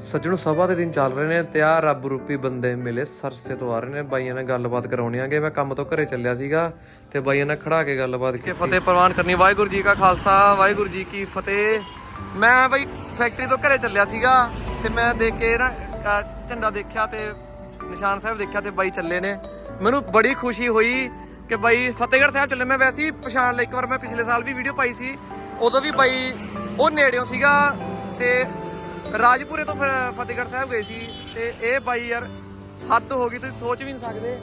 ਸੱਜਣੋ ਸਭਾ ਦੇ ਦਿਨ ਚੱਲ ਰਹੇ ਨੇ ਤੇ ਆ ਰੱਬ ਰੂਪੀ ਬੰਦੇ ਮਿਲੇ ਸਰਸੇ ਤੋਂ ਆ ਰਹੇ ਨੇ। ਬਾਈਆਂ ਨਾਲ ਗੱਲਬਾਤ ਕਰਾਉਣੀ ਆਗੇ। ਮੈਂ ਕੰਮ ਤੋਂ ਘਰੇ ਚੱਲਿਆ ਸੀਗਾ ਤੇ ਬਾਈਆਂ ਨਾਲ ਖੜਾ ਕੇ ਗੱਲਬਾਤ ਕੀਤੀ। ਫਤਿਹ ਪ੍ਰਵਾਨ ਕਰਨੀ। ਵਾਹਿਗੁਰੂ ਜੀ ਕਾ ਖਾਲਸਾ ਵਾਹਿਗੁਰੂ ਜੀ ਕੀ ਫਤਿਹ। ਮੈਂ ਬਾਈ ਫੈਕਟਰੀ ਤੋਂ ਘਰੇ ਚੱਲਿਆ ਸੀਗਾ ਤੇ ਮੈਂ ਦੇਖ ਕੇ ਨਾ ਝੰਡਾ ਦੇਖਿਆ ਤੇ ਨਿਸ਼ਾਨ ਸਾਹਿਬ ਦੇਖਿਆ ਤੇ ਬਾਈ ਚੱਲੇ ਨੇ। ਮੈਨੂੰ ਬੜੀ ਖੁਸ਼ੀ ਹੋਈ ਕਿ ਬਾਈ ਫਤਿਹਗੜ੍ਹ ਸਾਹਿਬ ਚੱਲੇ। ਮੈਂ ਵੈਸੇ ਹੀ ਪਛਾਣ ਲਿਆ ਇੱਕ ਵਾਰ ਮੈਂ ਪਿਛਲੇ ਸਾਲ ਵੀ ਵੀਡੀਓ ਪਾਈ ਸੀ। ਉਦੋਂ ਵੀ ਬਾਈ ਉਹ ਨੇੜਿਓਂ ਸੀਗਾ ਤੇ ਰਾਜਪੁਰੇ ਤੋਂ ਫਤਿਹਗੜ੍ਹ ਸਾਹਿਬ ਗਏ ਸੀ ਤੇ ਇਹ ਬਾਈ ਯਾਰ ਹੱਦ ਹੋ ਗਈ ਤੁਸੀਂ ਸੋਚ ਵੀ ਨਹੀਂ ਸਕਦੇ।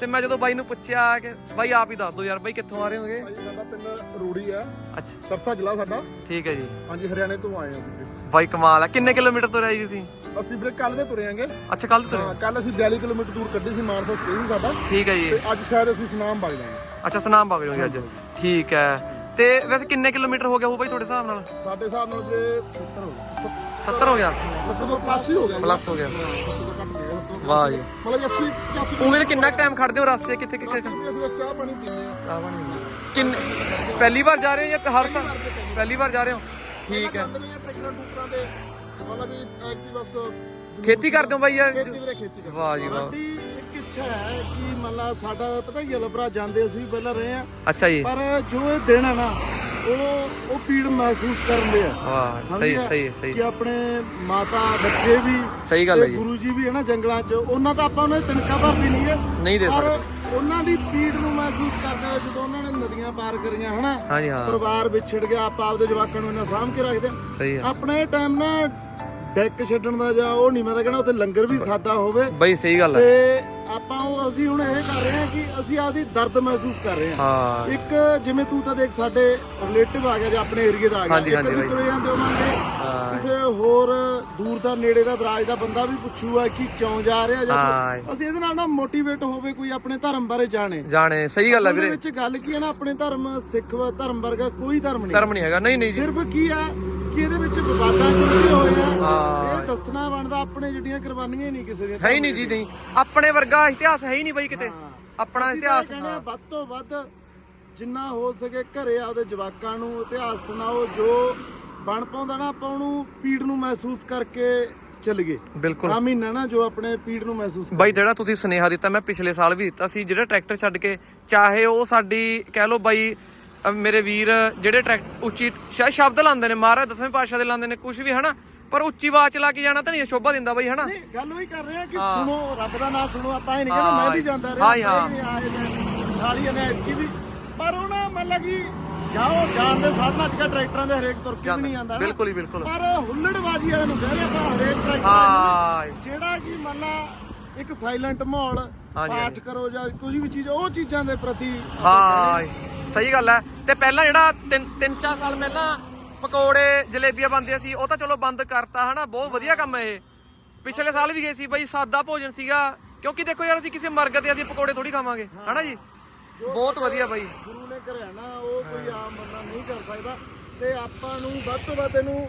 ਤੇ ਮੈਂ ਜਦੋਂ ਬਾਈ ਨੂੰ ਪੁੱਛਿਆ ਕਿ ਬਾਈ ਆਪ ਹੀ ਦੱਸ ਦਿਓ ਯਾਰ ਬਾਈ ਕਿੱਥੋਂ ਆ ਰਹੇ ਹੋਗੇ? ਸਾਡਾ ਪਿੰਡ ਰੂੜੀ ਆ। ਅੱਛਾ। ਸਰਸਾ ਜ਼ਿਲ੍ਹਾ ਸਾਡਾ। ਠੀਕ ਹੈ ਜੀ। ਹਾਂਜੀ ਹਰਿਆਣੇ ਤੋਂ ਆਏ ਹਾਂ ਅਸੀਂ। ਬਾਈ ਕਮਾਲ ਆ। ਕਿੰਨੇ ਕਿਲੋਮੀਟਰ ਤੋਂ ਰਹੇ ਜੀ ਤੁਸੀਂ? ਅਸੀਂ ਵੀਰੇ ਕੱਲ ਦੇ ਤੁਰੇ ਆਂਗੇ। ਅੱਛਾ ਕੱਲ ਤੋਂ ਹਾਂ ਕੱਲ ਅਸੀਂ 42 ਕਿਲੋਮੀਟਰ ਦੂਰ ਕੱਢੀ ਸੀ ਮਾਨਸਾ ਸਟੇ ਸੀ ਸਾਡਾ। ਠੀਕ ਹੈ ਜੀ। ਤੇ ਅੱਜ ਸ਼ਾਇਦ ਅਸੀਂ ਸੁਨਾਮ ਵਗ ਜਾਵਾਂਗੇ। ਅੱਛਾ ਸਨਾਮ ਬਾਵੇ ਹੋਗੇ ਅੱਜ। ਠੀਕ ਹੈ। ਤੇ ਵੈਸੇ ਕਿੰਨੇ ਕਿਲੋਮੀਟਰ ਹੋ ਗਿਆ ਹੋ ਬਾਈ ਤੁਹਾਡੇ ਹਿਸਾਬ ਨਾਲ? ਸਾਡੇ ਹਿਸਾਬ ਨਾਲ ਵੀਰੇ 70 ਹੋ ਗਏ 70 ਹੋ ਗਿਆ? 70 ਤੋਂ ਪਲੱਸ ਹੀ ਹੋ ਗਿਆ ਪਲੱਸ ਹੋ ਗਿਆ। 70 ਤੋਂ ਘੱਟ ਨਹੀਂ ਹੋਇਆ, ਸੱਤਰ ਤੋਂ ਵਾਹ ਜੀ। ਮਤਲਬ 80 85 ਉਵੇਂ ਕਿੰਨਾ ਟਾਈਮ ਖੜਦੇ ਹੋ ਰਸਤੇ ਕਿੱਥੇ ਕਿੱਥੇ ਅਸੀਂ ਬਸ ਚਾਹ ਪਾਣੀ ਪੀਂਦੇ ਆ ਚਾਹ ਬਣੀ ਕਿੰਨੇ ਪਹਿਲੀ ਵਾਰ ਜਾ ਰਹੇ ਹੋ ਜਾਂ ਹਰ ਸਾਲ? ਪਹਿਲੀ ਵਾਰ ਜਾ ਰਹੇ ਹੋ? ਠੀਕ ਹੈ। ਮਤਲਬ ਵੀ ਐਕਟਿਵ ਬਸ ਖੇਤੀ ਕਰਦੇ ਹੋ ਬਾਈ ਯਾਰ ਵਾਹ ਜੀ ਵਾਹ। ਹੈ ਕਿ ਸਾਡਾ ਜਾਂਦੇ ਅਸੀਂ ਪਹਿਲਾਂ ਰਹੇ ਆ ਅੱਛਾ ਜੀ। ਪਰ ਜੋ ਇਹ ਦਿਨ ਹੈ ਨਾ ਉਹ ਉਹ ਪੀੜ ਮਹਿਸੂਸ ਕਰਦੇ ਆ। ਵਾਹ ਸਹੀ? ਸਹੀ ਸਹੀ ਕਿ ਆਪਣੇ ਮਾਤਾ ਬੱਚੇ ਵੀ ਸਹੀ ਗੱਲ ਹੈ ਜੀ। ਗੁਰੂ ਜੀ ਵੀ ਹੈ ਨਾ ਜੰਗਲਾਂ 'ਚ ਉਹਨਾਂ ਦਾ ਆਪਾਂ ਉਹਨਾਂ ਦੀ ਤਨਖਾਹ ਭਰਦੀ ਨਹੀਂ ਹੈ। ਨਹੀਂ ਦੇ ਸਕਦੇ। ਉਹਨਾਂ ਦੀ ਪੀੜ ਨੂੰ ਮਹਿਸੂਸ ਕਰਦੇ ਜਦੋਂ ਉਹਨਾਂ ਨੇ ਨਦੀਆਂ ਪਾਰ ਕਰੀਆਂ ਹਨਾ? ਹਾਂਜੀ ਹਾਂ। ਪਰਿਵਾਰ ਵਿਛੜ ਗਿਆ ਆਪਾਂ ਆਪਦੇ ਜਵਾਕਾਂ ਨੂੰ ਇਹਨਾਂ ਸਾਂਭ ਕੇ ਰੱਖਦੇ ਆ। ਸਹੀ ਹੈ। ਆਪਣੇ ਟਾਈਮ ਨਾ ਡੈਕ ਛੱਡਣ ਦਾ ਜਾਂ ਉਹ ਨਹੀਂ ਮੈਂ ਤਾਂ ਕਹਿੰਦਾ ਉੱਥੇ ਲੰਗਰ ਵੀ ਸਾਦਾ ਹੋਵੇ। ਬਾਈ ਸਹੀ ਗੱਲ ਹੈ ਤੇ ਆਪਾਂ ਉਹ ਅਸੀਂ ਹੁਣ ਇਹ ਕਰ ਰਹੇ ਹਾਂ ਕਿ ਅਸੀਂ ਆਦੀ ਦਰਦ ਮਹਿਸੂਸ ਕਰ ਰਹੇ ਹਾਂ। ਹਾਂ। ਇੱਕ ਜਿਵੇਂ ਤੂੰ ਤਾਂ ਦੇਖ ਸਾਡੇ ਰਿਲੇਟਿਵ ਆ ਗਿਆ ਜਾਂ ਆਪਣੇ ਏਰੀਏ ਦਾ ਆ ਗਿਆ। ਹਾਂਜੀ, ਇੱਕ ਹਾਂਜੀ ਅਸੀਂ ਬਾਈ। ਤੁਰੇ ਜਾਂਦੇ ਉਹਨਾਂ ਦੇ। ਹਾਂ। ਕਿਸੇ ਹੋਰ ਦੂਰ ਦਾ ਨੇੜੇ ਦਾ ਦਰਾਜ ਦਾ ਬੰਦਾ ਵੀ ਪੁੱਛੂਗਾ ਕਿ ਕਿਉਂ ਜਾ ਰਿਹਾ ਜਾਂ ਹਾਂ। ਅਸੀਂ ਇਹਦੇ ਨਾਲ ਨਾ ਮੋਟੀਵੇਟ ਹੋਵੇ ਕੋਈ ਆਪਣੇ ਧਰਮ ਬਾਰੇ ਜਾਣੇ। ਜਾਣੇ। ਸਹੀ ਗੱਲ ਹੈ ਉਹਦੇ ਵੀਰੇ। ਵਿੱਚ ਗੱਲ ਕੀ ਹੈ ਨਾ ਆਪਣੇ ਧਰਮ ਸਿੱਖ ਵਾ ਧਰਮ ਵਰਗਾ ਕੋਈ ਧਰਮ ਨਹੀਂ। ਧਰਮ ਨਹੀਂ ਹੈਗਾ। ਨਹੀਂ ਨਹੀਂ ਜੀ। ਸਿਰਫ ਕੀ ਆ ਕਿ ਇਹਦੇ ਵਿੱਚ ਵਿਵਾਦਾਂ ਜੁੜੇ ਹੋਏ ਆ ਹਾਂ। ਇਹ ਦੱਸਣਾ ਬਣਦਾ ਆਪਣੇ ਜਿਹੜੀਆਂ ਕੁਰਬਾਨੀਆਂ ਹੀ ਨਹੀਂ ਕਿਸੇ ਦੀਆਂ। ਹੈ ਹੀ ਨਹੀਂ ਜੀ ਨਹੀਂ। ਆਪਣੇ ਵਰਗਾ ਇਤਿਹਾਸ ਹੈ ਹੀ ਨਹੀਂ ਬਾਈ ਕਿਤੇ। ਆਪਣਾ ਇਤਿਹਾਸ ਵੱਧ ਤੋਂ ਵੱਧ ਜਿੰਨਾ ਹੋ ਸਕੇ ਘਰੇ ਆਪਦੇ ਜਵਾਕਾਂ ਨੂੰ ਇਤਿਹਾਸ ਸੁਣਾਓ ਜੋ ਬਣ ਪਾਉਂਦਾ ਨਾ ਆਪਾਂ ਉਹਨੂੰ ਪੀੜ ਨੂੰ ਮਹਿਸੂਸ ਕਰਕੇ ਚੱਲੀਏ। ਬਿਲਕੁਲ। ਆ ਮਹੀਨਾ ਨਾ ਜੋ ਆਪਣੇ ਪੀੜ ਨੂੰ ਮਹਿਸੂਸ ਕਰ ਬਾਈ ਜਿਹੜਾ ਤੁਸੀਂ ਸੁਨੇਹਾ ਦਿੱਤਾ ਮੈਂ ਪਿਛਲੇ ਸਾਲ ਵੀ ਦਿੱਤਾ ਸੀ ਜਿਹੜਾ ਟਰੈਕਟਰ ਛੱਡ ਕੇ ਚਾਹੇ ਉਹ ਸਾਡੀ ਕਹਿ ਲਓ ਬਾਈ ਅਹ ਮੇਰੇ ਵੀਰ ਜਿਹੜੇ ਟਰੈਕ ਉੱਚੀ ਸ਼ਾਇਦ ਸ਼ਬਦ ਲਾਉਂਦੇ ਨੇ ਮਹਾਰਾਜ ਦਸਵੇਂ ਪਾਤਸ਼ਾਹ ਦੇ ਲਾਉਂਦੇ ਨੇ ਕੁਝ ਵੀ ਹਨਾ? ਪਰ ਉੱਚੀ ਆਵਾਜ਼ ਚ ਲਾ ਕੇ ਜਾਣਾ ਤਾਂ ਨਹੀਂ ਸ਼ੋਭਾ ਦਿੰਦਾ ਬਾਈ ਹਨਾ? ਨਹੀਂ ਗੱਲ ਉਹੀ ਕਰ ਰਹੇ ਆ ਕਿ। ਸੁਣੋ ਰੱਬ ਦਾ ਨਾਮ ਸੁਣੋ ਆਪਾਂ ਇਹ ਨਹੀਂ ਕਹਿੰਦੇ ਮੈਂ ਵੀ ਜਾਂਦਾ ਰਿਹਾ ਹਾਂ, ਹਾਂ। ਮੈਂ ਵੀ ਆਏ ਨੇ ਸਾਲੀਆਂ ਨੇ ਐਤਕੀ ਵੀ। ਪਰ ਉਹ ਨਾ ਮਤਲਬ ਕਿ ਜਾਓ ਜਾਣ ਦੇ ਸਾਧਨ ਅੱਜ ਕੱਲ੍ਹ ਟਰੈਕਟਰਾਂ ਦੇ ਹਰੇਕ ਤੁਰ ਕੇ ਵੀ ਨਹੀਂ ਨਾ। ਬਿਲਕੁਲ ਹੀ ਬਿਲਕੁਲ। ਪਰ ਹੁੱਲੜਬਾਜੀ ਵਾਲੇ ਨੂੰ ਕਹਿ ਰਹੇ ਆਪਾਂ ਹਰੇਕ ਟਰੈਕਟਰ ਹਾਂ। ਜਿਹੜਾ ਕਿ ਮੰਨ ਲਾ ਇੱਕ ਸਾਇਲੈਂਟ ਮਾਹੌਲ ਹਾਂਜੀ, ਪਾਠ ਕਰੋ ਜਾਂ ਕੋਈ ਵੀ ਚੀਜ਼ ਉਹ ਚੀਜ਼ਾਂ ਦੇ ਪ੍ਰਤੀ ਹਾਂ। ਸਹੀ ਗੱਲ ਹੈ। ਤੇ ਪਹਿਲਾਂ ਜਿਹੜਾ 3 3 4 ਸਾਲ ਪਹਿਲਾਂ ਪਕੌੜੇ, ਜਲੇਬੀਆਂ ਬੰਦੀਆਂ ਸੀ, ਉਹ ਤਾਂ ਚਲੋ ਬੰਦ ਕਰਤਾ ਹਨਾ, ਬਹੁਤ ਵਧੀਆ ਕੰਮ ਹੈ ਇਹ। ਪਿਛਲੇ ਸਾਲ ਵੀ ਗਏ ਸੀ ਬਈ, ਸਾਦਾ ਭੋਜਨ ਸੀਗਾ। ਕਿਉਂਕਿ ਦੇਖੋ ਯਾਰ, ਅਸੀਂ ਕਿਸੇ ਮਰਗ ਤੇ ਅਸੀਂ ਪਕੌੜੇ ਥੋੜੀ ਖਾਵਾਂਗੇ, ਹਨਾ ਜੀ? ਬਹੁਤ ਵਧੀਆ ਬਾਈ। ਗੁਰੂ ਨੇ ਕਰਿਆ ਨਾ, ਉਹ ਕੋਈ ਆਮ ਬੰਦਾ ਨਹੀਂ ਕਰ ਸਕਦਾ। ਤੇ ਆਪਾਂ ਨੂੰ ਵੱਧ ਤੋਂ ਵੱਧ ਇਹਨੂੰ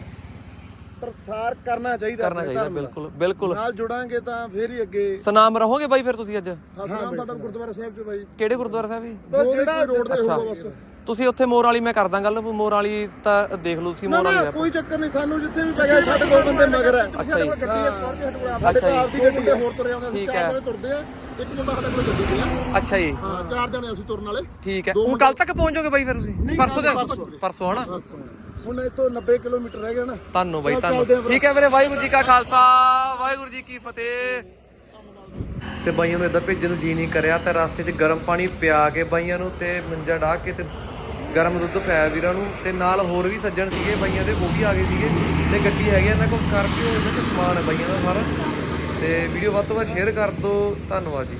ਪ੍ਰਸਾਰ ਕਰਨਾ ਚਾਹੀਦਾ ਕਰਨਾ ਆਪਣੇ ਚਾਹੀਦਾ ਧਰਮ ਦਾ। ਬਿਲਕੁਲ ਬਿਲਕੁਲ। ਨਾਲ ਜੁੜਾਂਗੇ ਤਾਂ ਫੇਰ ਹੀ ਅੱਗੇ ਸਨਾਮ ਰਹੋਗੇ ਬਾਈ ਫਿਰ ਤੁਸੀਂ ਅੱਜ? ਸਸਨਾਮ ਸਾਡਾ ਗੁਰਦੁਆਰਾ ਸਾਹਿਬ ਚ ਬਾਈ। ਕਿਹੜੇ ਗੁਰਦੁਆਰਾ ਸਾਹਿਬ ਜੀ? ਜੋ ਜਿਹੜਾ ਰੋਡ ਤੇ ਹੋਊਗਾ ਬਸ। ਤੁਸੀਂ ਉੱਥੇ ਮੋਰ ਵਾਲੀ ਮੈਂ ਕਰਦਾ ਗੱਲ ਮੋਰ ਵਾਲੀ ਤਾਂ ਦੇਖ ਲਓ ਤੁਸੀਂ ਨਾ ਮੋਰ ਵਾਲੀ ਨਾ ਕੋਈ ਚੱਕਰ ਨਹੀਂ ਸਾਨੂੰ ਜਿੱਥੇ ਵੀ ਪੈ ਸਾਡੇ ਕੋਲ ਬੰਦੇ ਮਗਰ ਹੈ। ਅੱਛਾ ਜੀ। ਗੱਡੀ ਹੈ ਸਕਾਰਪੀਓ ਸਾਡੇ ਕੋਲ ਸਾਡੇ ਅੱਛਾ ਕੋਲ ਜੀ। ਆਪਦੀ ਗੱਡੀ ਹੈ। ਹੋਰ ਤੁਰੇ ਆਉਂਦੇ ਅਸੀਂ ਠੀਕ ਚਾਰ ਹੈ। ਜਣੇ ਤੁਰਦੇ ਆ ਇੱਕ ਮੁੰਡਾ ਸਾਡੇ ਕੋਲ ਗੱਡੀ ਤੇ ਆ ਅੱਛਾ ਜੀ। ਹਾਂ ਚਾਰ ਜਣੇ ਅਸੀਂ ਤੁਰਨ ਵਾਲੇ। ਠੀਕ ਹੈ। ਹੁਣ ਕੱਲ ਤੱਕ ਪਹੁੰਚ ਜਾਓਗੇ ਬਾਈ ਫਿਰ ਤੁਸੀਂ? ਪਰਸੋਂ ਦੇ ਪਰਸੋਂ। ਹਨਾ? ਹੁਣ ਇੱਥੋਂ 90 ਕਿਲੋਮੀਟਰ ਰਹਿ ਗਏ ਨਾ। ਤੁਹਾਨੂੰ ਬਾਈ ਚੱਲ ਤੁਹਾਨੂੰ ਚੱਲਦੇ ਆ ਫਿਰ। ਠੀਕ ਹੈ ਵੀਰੇ ਵਾਹਿਗੁਰੂ ਜੀ ਕਾ ਖਾਲਸਾ ਵਾਹਿਗੁਰੂ ਜੀ ਕੀ ਫਤਿਹ। ਤੇ ਬਾਈਆਂ ਨੂੰ ਇਦਾਂ ਭੇਜਣ ਨੂੰ ਜੀ ਨਹੀਂ ਕਰਿਆ ਤੇ ਰਸਤੇ 'ਚ ਗਰਮ ਪਾਣੀ ਪਿਆ ਕੇ ਬਾਈਆਂ ਨੂੰ ਤੇ ਮੰਜਾ ਢਾ ਕੇ ਤੇ ਗਰਮ ਦੁੱਧ ਪਿਆ ਵੀਰਾਂ ਨੂੰ ਤੇ ਨਾਲ ਹੋਰ ਵੀ ਸੱਜਣ ਸੀਗੇ ਬਾਈਆਂ ਦੇ ਉਹ ਵੀ ਆ ਗਏ ਸੀਗੇ। ਤੇ ਗੱਡੀ ਹੈਗੀ ਇਹਨਾਂ ਕੋਲ ਸਕਾਰਪੀਓ ਇਹਨਾਂ 'ਚ ਸਮਾਨ ਹੈ ਬਾਈਆਂ ਦਾ ਸਾਰਾ। ਤੇ ਵੀਡੀਓ ਵੱਧ ਤੋਂ ਵੱਧ ਸ਼ੇਅਰ ਕਰ ਦਿਓ। ਧੰਨਵਾਦ ਜੀ।